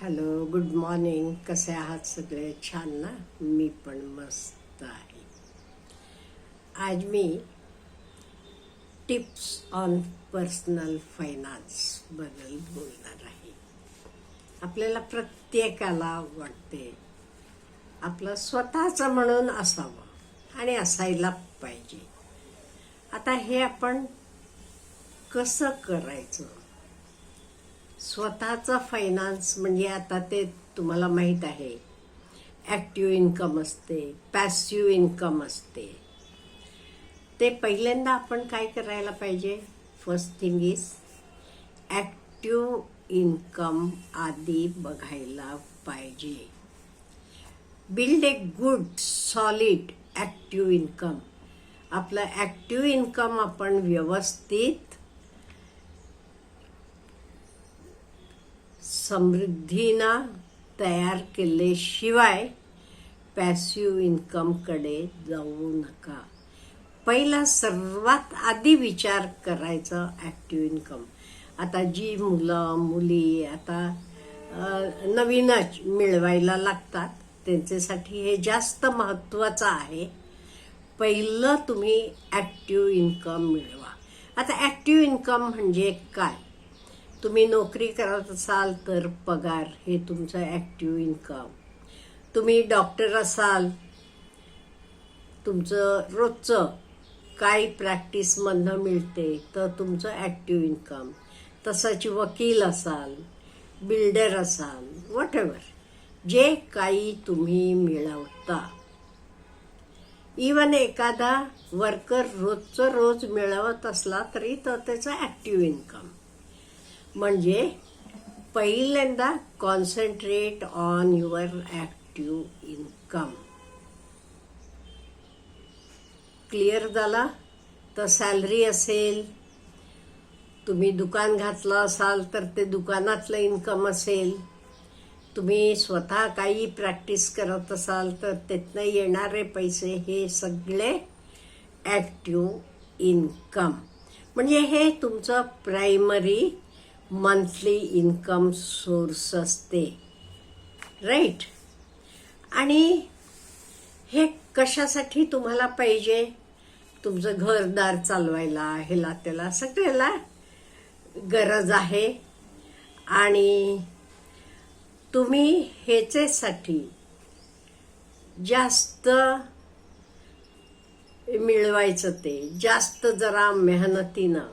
Hello good morning. कसे आहात सगळे? छान ना? मी पण मस्त आहे. आज मी टिप्स ऑन पर्सनल फायनान्सबद्दल बोलणार आहे. आपल्याला प्रत्येकाला वाटते आपलं स्वतःचं म्हणून असावं आणि असायला पाहिजे. आता हे आपण कसं करायचं? स्वतःचा फायनान्स म्हणजे आता ते तुम्हाला माहीत आहे. ॲक्टिव्ह इन्कम असते पॅसिव्ह इन्कम असते. ते पहिल्यांदा आपण काय करायला पाहिजे? First thing is active income आधी बघायला पाहिजे. Build a good solid active income आपलं ॲक्टिव्ह इन्कम आपण व्यवस्थित समृद्धीना तयार केल्याशिवाय पॅसिव इन्कमकडे जाऊ नका. पहिला सर्वात आधी विचार करायचा ॲक्टिव्ह इन्कम आता जी मुलं मुली आता नवीनच मिळवायला लागतात त्यांच्यासाठी हे जास्त महत्त्वाचं आहे. पहिलं तुम्ही ॲक्टिव्ह इन्कम मिळवा. आता ॲक्टिव्ह इन्कम म्हणजे काय? तुम्ही नोकरी करत असाल तर पगार हे तुमचं ॲक्टिव्ह इन्कम तुम्ही डॉक्टर असाल तुमचं रोजचं काही प्रॅक्टिसमधनं मिळते तर तुमचं ॲक्टिव्ह इन्कम तसंच वकील असाल बिल्डर असाल वॉट जे काही तुम्ही मिळवता. इवन एखादा वर्कर रोजचं रोज मिळवत असला तरी तर त्याचं ॲक्टिव्ह इन्कम म्हणजे पहिल्यांदा concentrate on your active income clear झाला? तर सॅलरी असेल तुम्ही दुकान घातलं असाल तर ते दुकानातलं इन्कम असेल. तुम्ही स्वतः काही प्रॅक्टिस करत असाल तर त्यातनं येणारे पैसे हे सगळे ॲक्टिव इन्कम म्हणजे हे तुमचं प्रायमरी मंथली इन्कम सोर्स असते. राईट आणि हे कशासाठी तुम्हाला पाहिजे? तुमचं घरदार चालवायला ह्याला त्याला सगळ्याला गरज आहे. आणि तुम्ही ह्याचेसाठी जास्त मिळवायचं ते जास्त जरा मेहनतीनं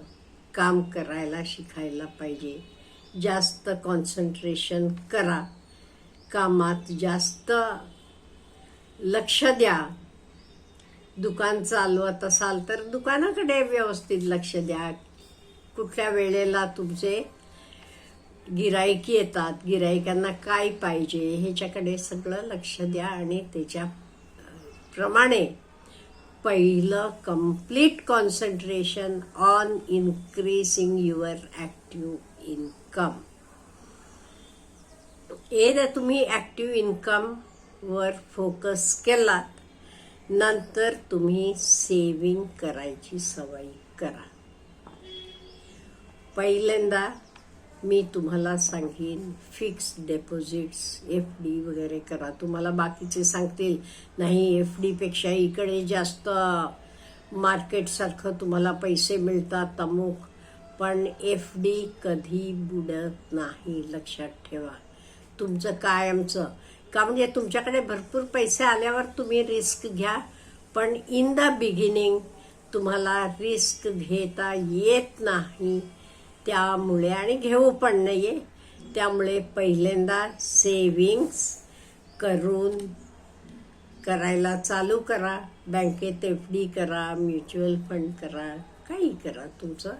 काम करायला शिकायला पाहिजे. जास्त कॉन्सन्ट्रेशन करा. कामात जास्त लक्ष द्या. दुकान चालवत असाल तर दुकानाकडे व्यवस्थित लक्ष द्या. कुठल्या वेळेला तुमचे गिराईक येतात गिराईकांना काय पाहिजे ह्याच्याकडे सगळं लक्ष द्या आणि त्याच्या प्रमाणे पहिलं complete concentration on increasing your active income एकदा तुम्ही ॲक्टिव्ह इन्कमवर फोकस केलात नंतर तुम्ही सेविंग करायची सवय करा. पहिल्यांदा मी तुम्हाला सांगेन फिक्स डेपॉझिट्स एफ डी वगैरे करा. तुम्हाला बाकीचे सांगतील नाही एफ डीपेक्षा इकडे जास्त मार्केटसारखं तुम्हाला पैसे मिळतात अमुक. पण एफ डी कधी बुडत नाही लक्षात ठेवा. तुमचं कायमचं का म्हणजे तुमच्याकडे भरपूर पैसे आल्यावर तुम्ही रिस्क घ्या पण इन द बिगिनिंग तुम्हाला रिस्क घेता येत नाही. त्यामुळे आणि घेऊ पण नाही आहे त्यामुळे पहिल्यांदा सेविंग्स करून करायला चालू करा. बँकेत एफ डी करा म्युच्युअल फंड करा काही करा तुमचं.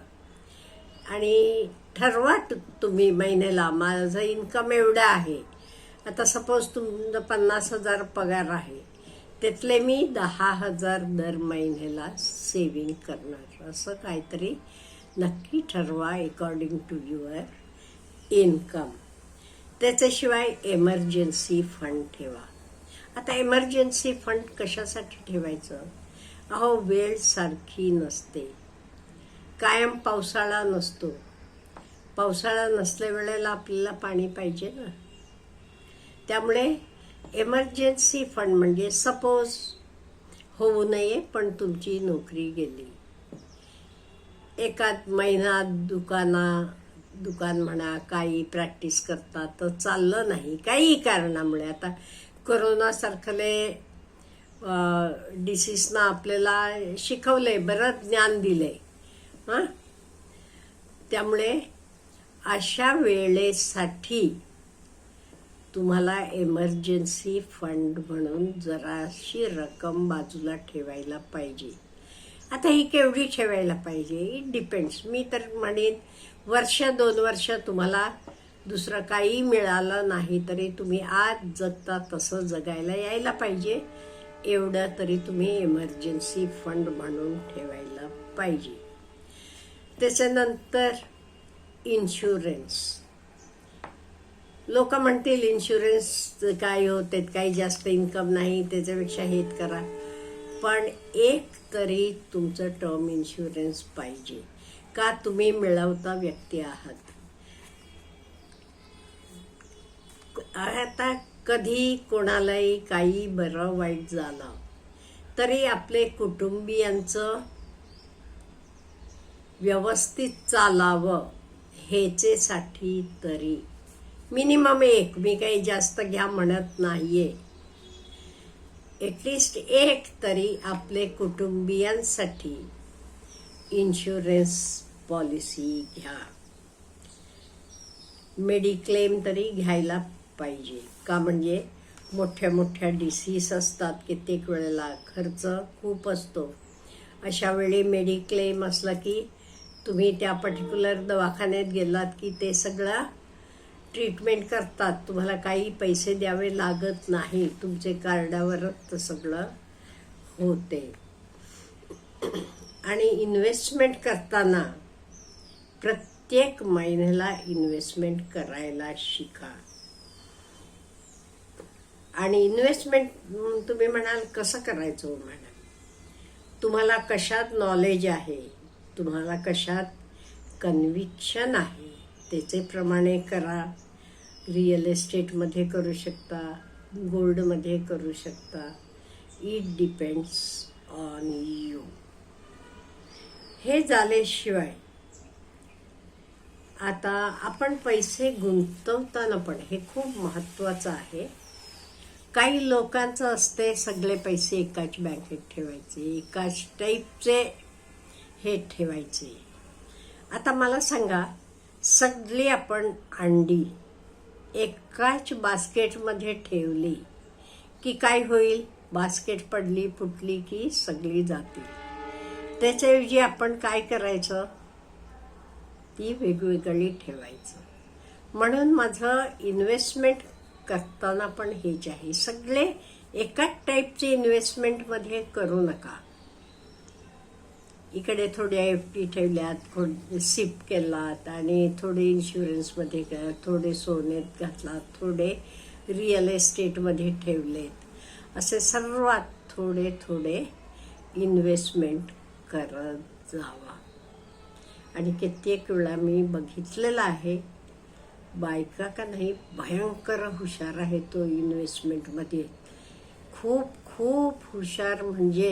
आणि ठरवा तुम्ही महिन्याला. माझं इन्कम एवढं आहे. आता सपोज तुमचं पन्नास हजार पगार आहे. त्यातले मी दहा हजार दर महिन्याला सेविंग करणार. असं काहीतरी नक्की ठरवा अकॉर्डिंग टू युअर इन्कम त्याच्याशिवाय एमर्जन्सी फंड ठेवा. आता एमर्जन्सी फंड कशासाठी ठेवायचं? अहो वेळ सारखी नसते. कायम पावसाळा नसतो. पावसाळा नसल्या वेळेला आपल्याला पाणी पाहिजे ना? त्यामुळे एमर्जन्सी फंड म्हणजे सपोज होऊ नये पण तुमची नोकरी गेली. एकाच महिना दुकाना दुकान म्हणा काही प्रॅक्टिस करतात तर चाललं नाही. काही कारणामुळे. आता कोरोनासारखले डिसीजनं आपल्याला शिकवले बरं ज्ञान दिले हां? त्यामुळे अशा वेळेसाठी तुम्हाला एमर्जन्सी फंड म्हणून जराशी रक्कम बाजूला ठेवायला पाहिजे. आता ही केवढी ठेवायला पाहिजे? इट डिपेंड्स मी तर म्हणेन वर्ष दोन वर्ष तुम्हाला दुसरं काही मिळालं नाही तरी तुम्ही आज जगता तसं जगायला यायला पाहिजे. एवढं तरी तुम्ही इमर्जन्सी फंड म्हणून ठेवायला पाहिजे. त्याच्यानंतर इन्शुरन्स लोक म्हणतील इन्शुरन्स काय होते काही जास्त इन्कम नाही. त्याच्यापेक्षा हेच करा. पण एक तरी तुमचं टर्म इन्शुरन्स पाहिजे. का तुम्ही मिळवता व्यक्ती आहात? आता कधी कोणालाही काही बरं वाईट झालं तरी आपले कुटुंबियांचं व्यवस्थित चालावं ह्याचेसाठी तरी. मिनिमम एक मी काही जास्त घ्या म्हणत नाही आहे एटलीस्ट एक तरी आपले कुटुंबियांसाठी इन्शुरन्स पॉलिसी घ्या. मेडिक्लेम तरी घ्यायला पाहिजे. का म्हणजे मोठ्या मोठ्या डिसीज असतात कित्येक वेळेला खर्च खूप असतो. अशा वेळी मेडिक्लेम असला की तुम्ही त्या पर्टिक्युलर दवाखान्यात गेलात की ते सगळं ट्रीटमेंट करतात. तुम्हाला काही पैसे द्यावे लागत नाही. तुमचे कार्डावरच तर सगळं होते. आणि इन्व्हेस्टमेंट करताना प्रत्येक महिन्याला इन्व्हेस्टमेंट करायला शिका. आणि इन्व्हेस्टमेंट तुम्ही म्हणाल कसं करायचं हो मॅडम? तुम्हाला कशात नॉलेज आहे? तुम्हाला कशात कन्व्हिक्शन आहे? त्याचे प्रमाणे करा. रिअल एस्टेटमध्ये करू शकता गोल्डमध्ये करू शकता. इट डिपेंड्स ऑन यू हे झाल्याशिवाय आता आपण पैसे गुंतवताना पण हे खूप महत्त्वाचं आहे. काही लोकांचं असते सगळे पैसे एकाच बँकेत ठेवायचे एकाच टाईपचे हे ठेवायचे. आता मला सांगा सगळी आपण अंडी एकाच बास्केटमध्ये ठेवली की काय होईल? बास्केट पडली फुटली की सगळी जातील. त्याच्याऐवजी आपण काय करायचं? ती वेगवेगळी ठेवायचं. म्हणून माझं इन्व्हेस्टमेंट करताना पण हेच आहे. सगळे एकाच टाईपचे इन्व्हेस्टमेंटमध्ये करू नका. इकडे थोड्या एफ डी ठेवल्यात थोडे सिप केलात आणि थोडे इन्शुरन्समध्ये थोडे सोन्यात घातलात थोडे रिअल एस्टेटमध्ये ठेवलेत. असे सर्वात थोडे थोडे इन्व्हेस्टमेंट करत जावा. आणि कित्येक वेळा मी बघितलेलं आहे बायका का नाही भयंकर हुशार आहे तो इन्व्हेस्टमेंटमध्ये खूप खूप हुशार म्हणजे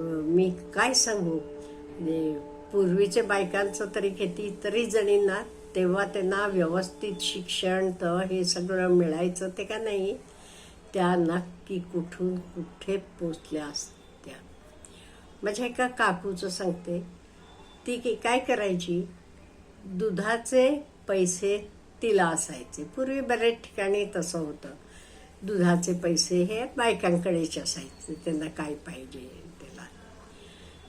मी काय सांगू? म्हणजे पूर्वीच्या बायकांचं तरी किती तरी जणींना तेव्हा त्यांना व्यवस्थित शिक्षण तर हे सगळं मिळायचं ते का नाही? त्या नक्की कुठून कुठे पोचल्या असत्या. माझ्या एका काकूचं सांगते. ती की काय करायची? दुधाचे पैसे तिला असायचे. पूर्वी बऱ्याच ठिकाणी तसं होतं. दुधाचे पैसे हे बायकांकडेच असायचे. त्यांना काय पाहिजे?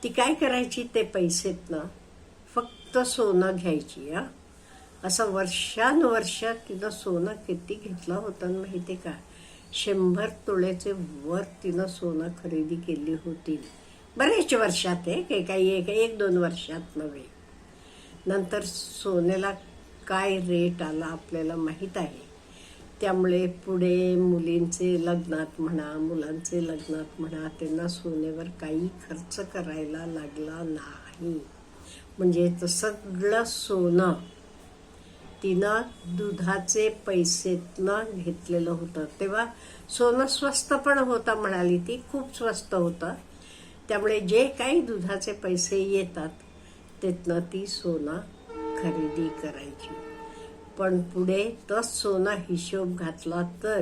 ती काय करायची? ते पैसेतनं फक्त सोनं घ्यायची हा. असं वर्षानुवर्ष तिनं सोनं किती घेतलं होतं माहिती का? शंभर तोळ्याचे वर तिनं सोनं खरेदी केली होती. बरेच वर्षात आहे काही काही एक एक दोन वर्षात नव्हे. नंतर सोन्याला काय रेट आला आपल्याला माहीत आहे? त्यामुळे पुढे मुलींचे लग्नात म्हणा मुलांचे लग्नात म्हणा त्यांना सोन्यावर काही खर्च करायला लागला नाही. म्हणजे तर सगळं सोनं तिनं दुधाचे पैसेतनं घेतलेलं होतं. तेव्हा सोनं स्वस्त पण होतं म्हणाली ती खूप स्वस्त होतं. त्यामुळे जे काही दुधाचे पैसे येतात त्यातनं ती सोनं खरेदी करायची. पण पुढे तस सोनं हिशोब घातला तर.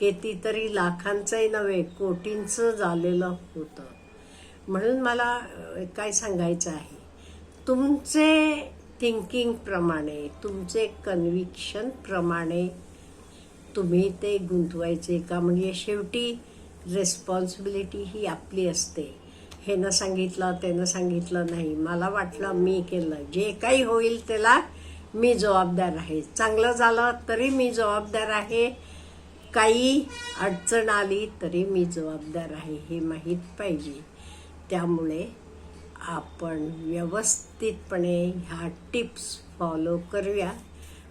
कितीतरी लाखांचंही नव्हे कोटींचं झालेलं होतं. म्हणून मला काय सांगायचं आहे? तुमचे थिंकिंगप्रमाणे तुमचे कन्व्हिक्शनप्रमाणे तुम्ही ते गुंतवायचे का? म्हणजे शेवटी रेस्पॉन्सिबिलिटी ही आपली असते. हे न सांगितलं ते न सांगितलं नाही. मला वाटलं मी केलं. जे काही होईल त्याला मी जबाबदार आहे. चांगलं झालं तरी मी जबाबदार आहे. काही अडचण आली तरी मी जबाबदार आहे हे माहीत पाहिजे. त्यामुळे आपण व्यवस्थितपणे ह्या टिप्स फॉलो करूया.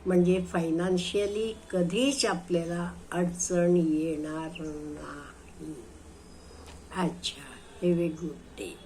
म्हणजे फायनान्शियली कधीच आपल्याला अडचण येणार नाही. अच्छा हॅव ए गुड डे